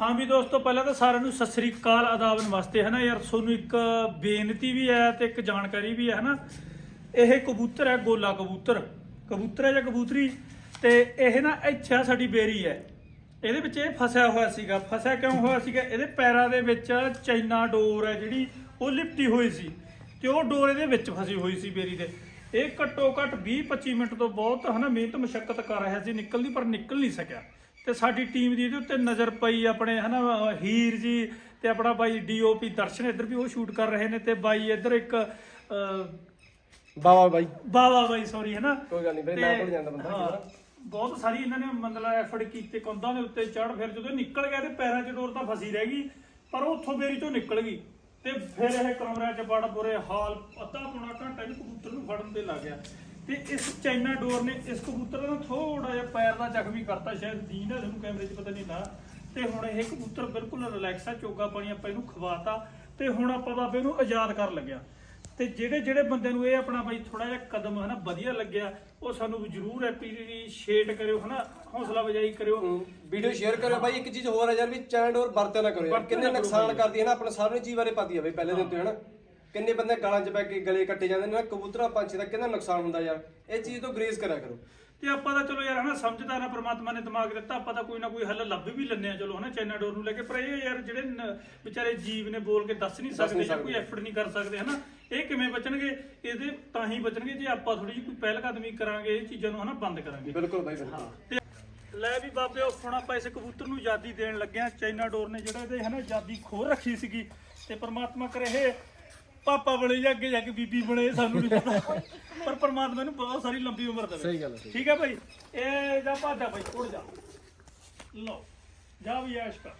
ਹਾਂ ਵੀ ਦੋਸਤੋ, ਪਹਿਲਾਂ ਤਾਂ ਸਾਰਿਆਂ ਨੂੰ ਸਤਿ ਸ੍ਰੀ ਅਕਾਲ ਆਦਾਬ ਨਮਸਤੇ ਨਾ ਯਾਰ? ਤੁਹਾਨੂੰ ਇੱਕ ਬੇਨਤੀ ਵੀ ਹੈ ਤੇ ਇੱਕ ਜਾਣਕਾਰੀ ਵੀ ਹੈ ਨਾ? ਇਹ ਕਬੂਤਰ ਹੈ, ਗੋਲਾ ਕਬੂਤਰ। ਕਬੂਤਰ ਹੈ ਜਾਂ ਕਬੂਤਰੀ? ਤੇ ਇਹ ਨਾ ਇੱਛਾ ਸਾਡੀ ਬੇਰੀ ਹੈ। ਇਹਦੇ ਵਿੱਚ ਇਹ ਫਸਿਆ ਹੋਇਆ ਸੀਗਾ। ਫਸਿਆ ਕਿਉਂ ਹੋਇਆ ਸੀਗਾ? ਇਹਦੇ ਪੈਰਾਂ ਦੇ ਵਿੱਚ ਚਾਈਨਾ ਡੋਰ ਹੈ ਜਿਹੜੀ, ਉਹ ਲਿਪਟੀ ਹੋਈ ਸੀ। ਤੇ ਉਹ ਡੋਰ ਇਹਦੇ ਵਿੱਚ ਫਸੀ ਹੋਈ ਸੀ ਬੇਰੀ ਦੇ। ਇਹ ਘੱਟੋ ਘੱਟ 20 25 ਮਿੰਟ ਤੋਂ ਬਹੁਤ ਹਨਾ ਮਿਹਨਤ ਮੁਸ਼ਕਲ ਕਰ ਰਿਹਾ ਸੀ। ਨਿਕਲਦੀ ਪਰ ਨਿਕਲ ਨਹੀਂ ਸਕਿਆ। ਤੇ ਸਾਡੀ ਟੀਮ ਦੀ ਇਹਦੇ ਉੱਤੇ ਨਜ਼ਰ ਪਈ ਆਪਣੇ ਹਨਾ ਹੀਰ ਜੀ ਤੇ ਆਪਣਾ ਬਾਈ ਡੀਓਪੀ ਦਰਸ਼ਨ ਇੱਧਰ ਵੀ ਉਹ ਸ਼ੂਟ ਕਰ ਰਹੇ ਨੇ ਤੇ ਬਾਈ ਇੱਧਰ ਇੱਕ ਬਾਵਾ ਬਾਈ। ਬਾਵਾ ਬਾਈ ਸੌਰੀ ਹਨਾ। ਕੋਈ ਗੱਲ ਨਹੀਂ ਵੀਰੇ ਭੁੱਲ ਜਾਂਦਾ ਬੰਦਾ ਬਹੁਤ ਸਾਰੀ ਇਹਨਾਂ ਨੇ ਮਤਲਬ ਐਫਰਟ ਕੀਤੇ ਕੰਧਾਂ ਦੇ ਉੱਤੇ ਚੜ ਫਿਰ ਜਦੋਂ ਨਿਕਲ ਗਿਆ ਤੇ ਪੈਰਾਂ 'ਚ ਡੋਰ ਤਾਂ ਫਸੀ ਰਹਿ ਗਈ ਪਰ ਉੱਥੋਂ ਬੇਰੀ ਤੋਂ ਨਿਕਲ ਗਈ। ਤੇ ਫਿਰ ਇਹ ਕਮਰਿਆਂ 'ਚ ਬੜਾ ਬੁਰੇ ਹਾਲ ਅੱਧਾ ਪੌਣਾ ਘੰਟਾ ਇਹਨੂੰ ਕਬੂਤਰ ਨੂੰ ਫੜਨ ਤੇ ਲੱਗ ਗਿਆ। ਤੇ ਇਸ ਚਾਈਨਾ ਡੋਰ ਨੇ ਇਸ ਕਬੂਤਰ ਦਾ ਥੋੜਾ ਜਿਹਾ ਪੈਰ ਦਾ ਜ਼ਖਮੀ ਕਰਤਾ ਸ਼ਾਇਦ ਦੀਨ ਹੈ ਤੁਹਾਨੂੰ ਕੈਮਰੇ 'ਚ ਪਤਾ ਨਹੀਂ ਨਾ ਤੇ ਹੁਣ ਇਹ ਕਬੂਤਰ ਬਿਲਕੁਲ ਰਿਲੈਕਸ ਆ ਚੋਗਾ ਪਾਣੀ ਆਪਾਂ ਇਹਨੂੰ ਖਵਾਤਾ ਤੇ ਹੁਣ ਆਪਾਂ ਬਾਬੇ ਨੂੰ ਆਜ਼ਾਦ ਕਰਨ ਲੱਗਿਆ। ਤੇ ਜਿਹੜੇ ਜਿਹੜੇ ਬੰਦੇ ਨੂੰ ਇਹ ਆਪਣਾ ਬਾਈ ਥੋੜਾ ਜਿਹਾ ਕਦਮ ਹਨਾ ਵਧੀਆ ਲੱਗਿਆ ਉਹ ਸਾਨੂੰ ਜਰੂਰ ਐਪਰੀਸ਼ੀਏਟ ਕਰਿਓ ਹਨਾ ਹੌਸਲਾ ਵਜਾਈ ਕਰਿਓ। ਵੀਡੀਓ ਸ਼ੇਅਰ ਕਰਿਓ ਬਾਈ ਇੱਕ ਚੀਜ਼ ਹੋਰ ਹੈ ਯਾਰ ਵੀ ਚੈਨਲ ਔਰ ਵਰਤਿਆ ਨਾ ਕਰੋ ਯਾਰ ਕਿੰਨੇ ਨਾ ਨੁਕਸਾਨ। ਕਰਦੀ ਹੈ ਨਾ ਆਪਣੇ ਸਾਰਿਆਂ ਨੂੰ ਚੀਜ਼ ਬਾਰੇ ਪਤੀ ਆ ਬਈ ਪਹਿਲੇ ਦਿਨ ਤੋਂ ਹੈ ਨਾ ਕਿੰਨੇ ਬੰਦੇ ਗਾਲਾਂ 'ਚ ਪੈ ਕੇ ਗਲੇ ਕੱਟੇ ਜਾਂਦੇ ਨੇ ਨਾ ਕਬੂਤਰਾਂ ਪੰਛੀ ਦਾ ਕਿੰਨਾ ਨੁਕਸਾਨ ਹੁੰਦਾ ਯਾਰ ਇਹ ਚੀਜ਼ ਤੋਂ ਗਰੇਜ਼ ਕਰਿਆ ਕਰੋ। ਤੇ ਆਪਾਂ ਤਾਂ ਚਲੋ ਯਾਰ ਹਨਾ ਸਮਝਦਾ ਨਾ ਪ੍ਰਮਾਤਮਾ ਨੇ ਦਿਮਾਗ ਦਿੱਤਾ ਆਪਾਂ ਤਾਂ ਕੋਈ ਨਾ ਕੋਈ ਹੱਲ ਲੱਭ ਵੀ ਲੈਂਦੇ ਆ ਚਲੋ ਹਨਾ ਚਾਈਨਾ ਡੋਰ ਨੂੰ ਲੈ ਕੇ ਪਰ ਇਹ ਯਾਰ ਜਿਹੜੇ ਨ- ਵਿਚਾਰੇ ਜੀਵ ਨੇ ਬੋਲ ਕੇ ਦੱਸ ਨਹੀਂ ਸਕਦੇ ਜਾਂ ਕੋਈ। ਐਫਰਟ ਨਹੀਂ ਕਰ ਸਕਦੇ ਹਨਾ ਇਹ ਕਿਵੇਂ ਬਚਣਗੇ? ਇਹਦੇ ਤਾਂ ਹੀ ਬਚਣਗੇ ਜੇ ਆਪਾਂ ਥੋੜੀ ਜਿਹੀ ਕੋਈ ਪਹਿਲ ਕਦਮੀ ਕਰਾਂਗੇ ਇਹ ਚੀਜ਼ਾਂ ਨੂੰ ਹਨਾ ਬੰਦ ਕਰਾਂਗੇ। ਬਿਲਕੁਲ ਬਾਈ ਬਿਲਕੁਲ। ਤੇ ਲੈ ਵੀ ਬਾਬੇ ਉਹ ਹੁਣ ਆਪਾਂ ਇਸ ਕਬੂਤਰ ਨੂੰ ਆਜ਼ਾਦੀ ਦੇਣ ਲੱਗਿਆ ਚਾਈਨਾ ਡੋਰ ਨੇ ਜਿਹੜਾ ਇਹਦੇ ਹਨਾ ਆਜ਼ਾਦੀ ਖੋਹ ਰੱਖੀ ਸੀਗੀ ਤੇ ਪ੍ਰਮਾਤਮਾ ਕਰੇ ਇਹ ਪਾਪਾ ਬਣੇ ਜਾਂ ਅੱਗੇ ਜਾ ਕੇ ਬੀਬੀ ਬਣੇ ਸਾਨੂੰ ਨਹੀਂ ਪਤਾ। ਪਰ ਪ੍ਰਮਾਤਮਾ ਨੂੰ ਬਹੁਤ ਸਾਰੀ ਲੰਬੀ ਉਮਰ ਦੇਵੇ। ਸਹੀ ਗੱਲ ਹੈ। ਠੀਕ ਹੈ ਭਾਈ? ਇਹ ਜਾ ਭਾਜਾ ਭਾਈ ਉੜ ਜਾ। ਲਓ ਜਾ ਵੀ ਐਸ਼ ਕਰ।